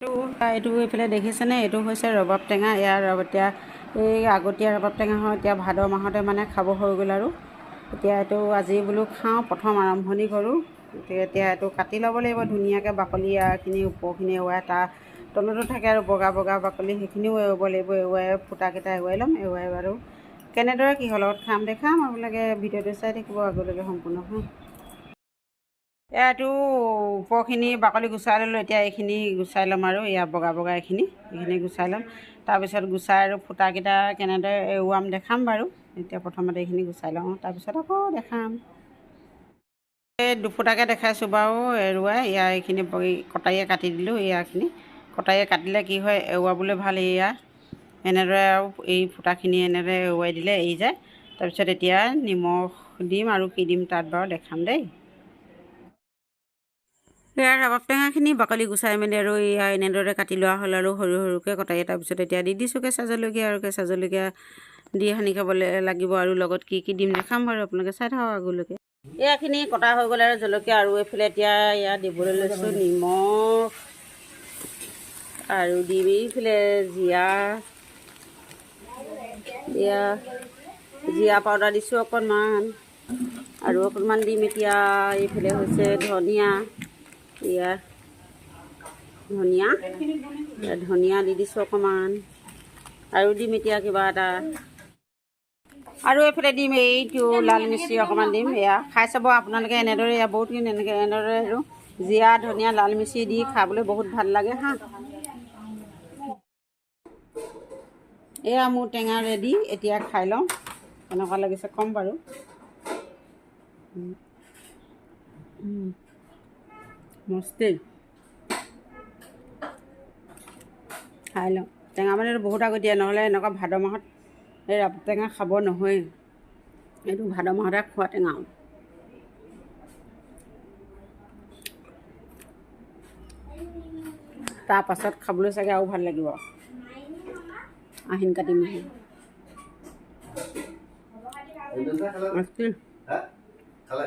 এইটো এইফালে দেখিছেনে? এইটো হৈছে ৰবাব টেঙা। ইয়াৰ এতিয়া এই আগতীয়া ৰবাব টেঙা হয় এতিয়া ভাদ মাহতে মানে খাব হৈ গ'ল আৰু। এতিয়া এইটো আজি বোলো খাওঁ প্ৰথম আৰম্ভণি কৰোঁ। এতিয়া এইটো কাটি ল'ব লাগিব ধুনীয়াকৈ বাকলি ইয়াৰখিনি ওপৰখিনি এৰুৱাই তাৰ তলতো থাকে আৰু বগা বগা বাকলি সেইখিনিও এৰুৱাব লাগিব এৰুৱাই ফুটাকেইটা এৰুৱাই ল'ম এৰুৱাই বাৰু কেনেদৰে কিহৰ লগত খাম দেখাম আপোনালোকে ভিডিঅ'টো চাই থাকিব আগলৈকে সম্পূৰ্ণ। হয় এইটো ওপৰখিনি বাকলি গুচাই ল'লোঁ এতিয়া এইখিনি গুচাই ল'ম আৰু এয়া বগা বগা এইখিনি এইখিনি গুচাই ল'ম। তাৰপিছত গুচাই আৰু ফুটাকেইটা কেনেদৰে এৰুৱাম দেখাম বাৰু এতিয়া প্ৰথমতে এইখিনি গুচাই লওঁ তাৰপিছত আকৌ দেখাম। এই দুফুটাকৈ দেখাইছোঁ বাৰু এৰুৱাই এয়া এইখিনি কটাৰীয়ে কাটি দিলোঁ এয়াখিনি। কটাৰীয়ে কাটিলে কি হয় এৰুৱাবলৈ ভাল এয়া। এনেদৰে আৰু এই ফুটাখিনি এনেদৰে এৰুৱাই দিলে এৰি যায়। তাৰপিছত এতিয়া নিমখ দিম আৰু কি দিম তাত বাৰু দেখাম দেই। এয়া ৰবাব টেঙাখিনি বাকলি গুচাই মেলি আৰু এয়া এনেদৰে কাটি লোৱা হ'ল আৰু সৰু সৰুকৈ কটাই তাৰপিছত এতিয়া দি দিছোঁ কেঁচা জলকীয়া আৰু কেঁচা জলকীয়া দি সানি খাবলৈ লাগিব আৰু লগত কি কি দিম দেখাম বাৰু আপোনালোকে চাই থাকক আগলৈকে। এয়াখিনি কটা হৈ গ'ল আৰু জলকীয়া আৰু এইফালে এতিয়া এয়া দিবলৈ লৈছোঁ নিমখ আৰু দিম এইফালে জীয়া। এয়া জীয়া পাউডাৰ দিছোঁ অকণমান। আৰু অকণমান দিম এতিয়া এইফালে হৈছে ধনিয়া। এয়া ধনিয়া। ধনিয়া দি দিছোঁ অকণমান আৰু দিম এতিয়া কিবা এটা। আৰু এইফালে দিম, এইটো লাল মিচি অকণমান দিম, এয়া খাই চাব আপোনালোকে এনেদৰে, এয়া বহুতখিনি এনেকৈ এনেদৰে আৰু জীয়া, ধনিয়া, লাল মিচি দি খাবলৈ বহুত ভালো লাগে হা। এয়া মোৰ টেঙা ৰেডি, এতিয়া খাই লওঁ। কেনেকুৱা লাগিছে ক'ম বাৰু। উম। উম। মস্তি খাই লওঁ টেঙা মানে বহুত আগতীয়া নহ'লে এনেকুৱা ভাদ মাহত এই ৰাপ টেঙা খাব নহয়েই। এইটো ভাদ মাহতে খোৱা টেঙা। তাৰ পাছত খাবলৈ চাগে আৰু ভাল লাগিব। আহিন কাতি মাহত খালে মস্তি হা? খালে?